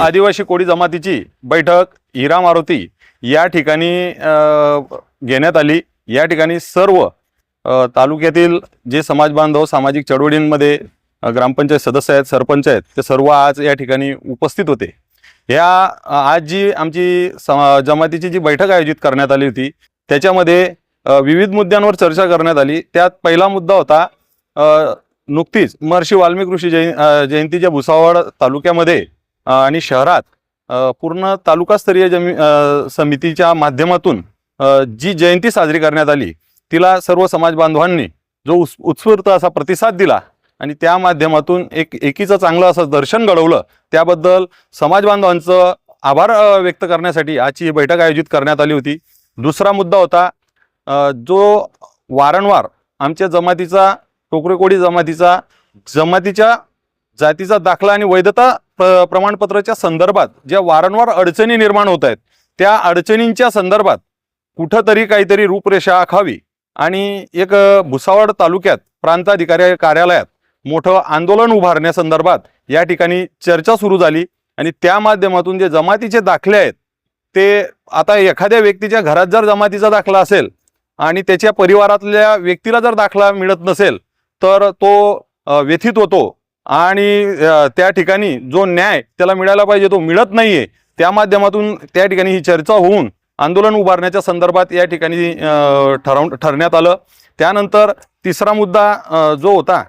आदिवासी कोळी जमातीची बैठक हिरा मारुती या ठिकाणी घेण्यात आली. या ठिकाणी सर्व तालुक्यातील जे समाज बांधव सामाजिक चळवळींमध्ये ग्रामपंचायत सदस्य आहेत सरपंच आहेत ते सर्व आज या ठिकाणी उपस्थित होते. या आज जी आमची समा जमातीची जी बैठक आयोजित करण्यात आली होती त्याच्यामध्ये विविध मुद्द्यांवर चर्चा करण्यात आली. त्यात पहिला मुद्दा होता नुकतीच महर्षी वाल्मिक ऋषी जयं जयंतीच्या भुसावळ तालुक्यामध्ये आणि शहरात पूर्ण तालुकास्तरीय जमी समितीच्या माध्यमातून जी जयंती साजरी करण्यात आली तिला सर्व समाज बांधवांनी जो उस उत्स्फूर्त असा प्रतिसाद दिला आणि त्या माध्यमातून एक एकीचं चांगलं असं दर्शन घडवलं त्याबद्दल समाज बांधवांचं आभार व्यक्त करण्यासाठी आजची ही बैठक आयोजित करण्यात आली होती. दुसरा मुद्दा होता जो वारंवार आमच्या जमातीचा टोकरेकोडी जमातीचा जमातीच्या जातीचा दाखला आणि वैधता प्र प्रमाणपत्राच्या संदर्भात ज्या वारंवार अडचणी निर्माण होत आहेत त्या अडचणींच्या संदर्भात कुठंतरी काहीतरी रूपरेषा आखावी आणि एक भुसावळ तालुक्यात प्रांताधिकारी कार्यालयात मोठं आंदोलन उभारण्यासंदर्भात या ठिकाणी चर्चा सुरू झाली आणि त्या माध्यमातून जे जमातीचे दाखले आहेत ते आता एखाद्या व्यक्तीच्या घरात जर जमातीचा दाखला असेल आणि त्याच्या परिवारातल्या व्यक्तीला जर दाखला मिळत नसेल तर तो व्यथित होतो आणि त्या ठिकाणी जो न्याय त्याला मिळायला पाहिजे तो मिळत नाहीये त्या माध्यमातून त्या ठिकाणी ही चर्चा होऊन आंदोलन उभारण्याच्या संदर्भात या ठिकाणी ठरव ठरण्यात आलं. त्यानंतर तिसरा मुद्दा जो होता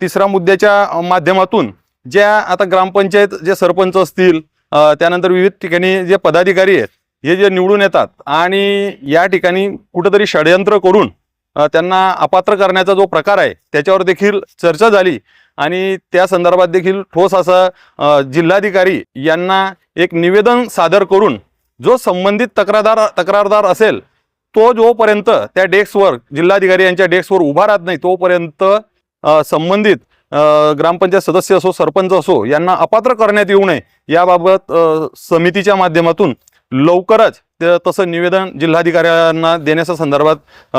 तिसऱ्या मुद्द्याच्या माध्यमातून ज्या आता ग्रामपंचायत जे सरपंच असतील त्यानंतर विविध ठिकाणी जे पदाधिकारी आहेत हे जे निवडून येतात आणि या ठिकाणी कुठंतरी षडयंत्र करून त्यांना अपात्र करण्याचा जो प्रकार आहे त्याच्यावर देखील चर्चा झाली. आणि त्या संदर्भात देखील ठोस असं जिल्हाधिकारी यांना एक निवेदन सादर करून जो संबंधित तक्रारदार तक्रारदार असेल तो जोपर्यंत त्या डेस्कवर जिल्हाधिकारी यांच्या डेस्कवर उभा राहत नाही तोपर्यंत संबंधित ग्रामपंचायत सदस्य असो सरपंच असो यांना अपात्र करण्यात येऊ नये. याबाबत समितीच्या माध्यमातून लवकरच तसं निवेदन जिल्हाधिकाऱ्यांना देण्याच्या संदर्भात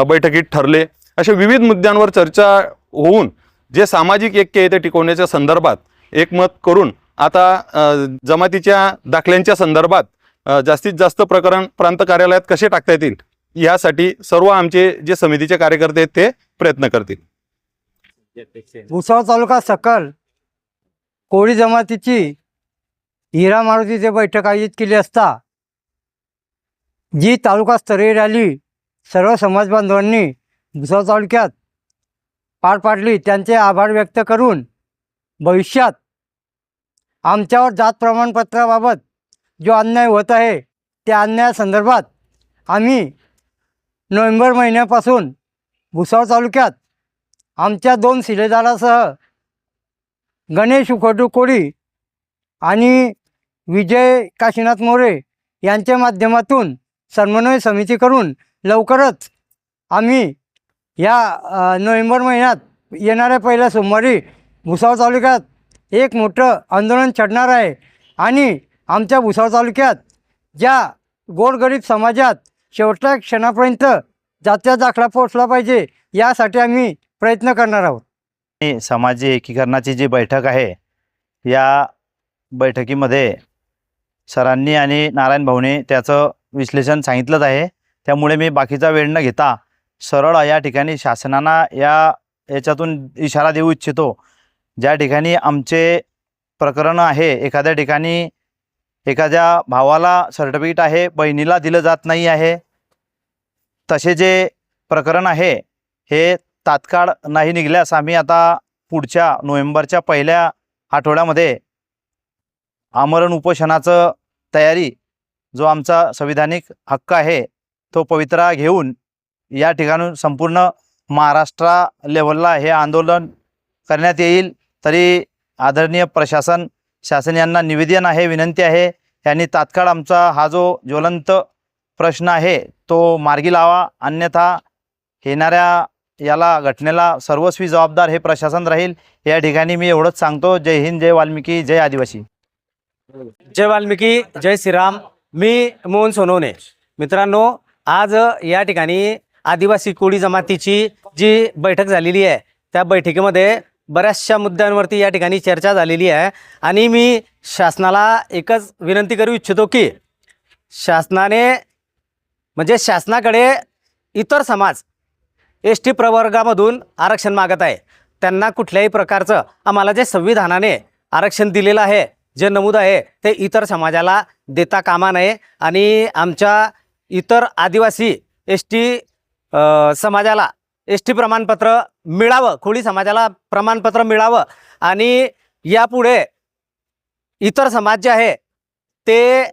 बैठकीत ठरले. अशा विविध मुद्द्यांवर चर्चा होऊन जे सामाजिक ऐक्य आहे ते टिकवण्याच्या संदर्भात एकमत करून आता जमातीच्या दाखल्यांच्या संदर्भात जास्तीत जास्त प्रकरण प्रांत कार्यालयात कसे टाकता येतील? यासाठी सर्व आमचे जे समितीचे कार्यकर्ते आहेत ते प्रयत्न करतील. भुसावळ तालुका सकल कोळी जमातीची हिरा मारुतीची बैठक आयोजित केली असता जी तालुकास्तरीय रॅली सर्व समाजबांधवांनी भुसाव भुसावळ तालुक्यात पार पाडली त्यांचे आभार व्यक्त करून भविष्यात आमच्यावर जात प्रमाणपत्राबाबत जो अन्याय होत आहे त्या अन्यायासंदर्भात आम्ही नोव्हेंबर महिन्यापासून भुसावळ तालुक्यात आमच्या दोन शिलेदारासह गणेश उखटू कोळी आणि विजय काशीनाथ मोरे यांच्या माध्यमातून समन्वय समिती करून लवकरच आम्ही या नोव्हेंबर महिन्यात येणाऱ्या पहिल्या सोमवारी भुसावळ तालुक्यात एक मोठं आंदोलन छडणार आहे. आणि आमच्या भुसावळ तालुक्यात ज्या गोरगरीब समाजात शेवटच्या क्षणापर्यंत जात्या दाखला पोचला पाहिजे यासाठी आम्ही प्रयत्न करणार आहोत. आणि समाजी एकीकरणाची जी बैठक आहे या बैठकीमध्ये सरांनी आणि नारायण भाऊने त्याचं विश्लेषण सांगितलंच आहे. त्यामुळे मी बाकीचा वेळ न घेता सरळ या ठिकाणी शासनाला या याच्यातून इशारा देऊ इच्छितो. ज्या ठिकाणी आमचे प्रकरण आहे एखाद्या ठिकाणी एखाद्या भावाला सर्टिफिकेट आहे बहिणीला दिलं जात नाही आहे तसे जे प्रकरण आहे हे तात्काळ नाही निघल्यास आम्ही आता पुढच्या नोव्हेंबरच्या पहिल्या आठवड्यामध्ये आमरण उपोषणाचं तयारी जो आमचा संविधानिक हक्क आहे तो पवित्रा घेऊन या ठिकाणून संपूर्ण महाराष्ट्रा लेवलला हे आंदोलन करण्यात येईल. तरी आदरणीय प्रशासन शासन यांना निवेदन आहे विनंती आहे यांनी तात्काळ आमचा हा जो ज्वलंत प्रश्न आहे तो मार्गी लावा. अन्यथा येणाऱ्या याला घटनेला सर्वस्वी जबाबदार हे प्रशासन राहील. या ठिकाणी मी एवढंच सांगतो. जय हिंद जय वाल्मिकी जय आदिवासी. जय वाल्मिकी जय श्रीराम. मी मोहन सोनवणे. मित्रांनो आज या ठिकाणी आदिवासी कोळी जमातीची जी बैठक झालेली आहे त्या बैठकीमध्ये बऱ्याचशा मुद्द्यांवरती या ठिकाणी चर्चा झालेली आहे. आणि मी शासनाला एकच विनंती करू इच्छितो की शासनाने म्हणजे शासनाकडे इतर समाज एस टी प्रवर्गामधून आरक्षण मागत आहे. त्यांना कुठल्याही प्रकारचं आम्हाला जे संविधानाने आरक्षण दिलेलं आहे जे नमूद आहे ते इतर समाजाला देता कामा नये. आणि आमच्या इतर आदिवासी एस टी समाजाला एस टी प्रमाणपत्र मिळावं कोळी समाजाला प्रमाणपत्र मिळावं. आणि यापुढे इतर समाज जे आहे ते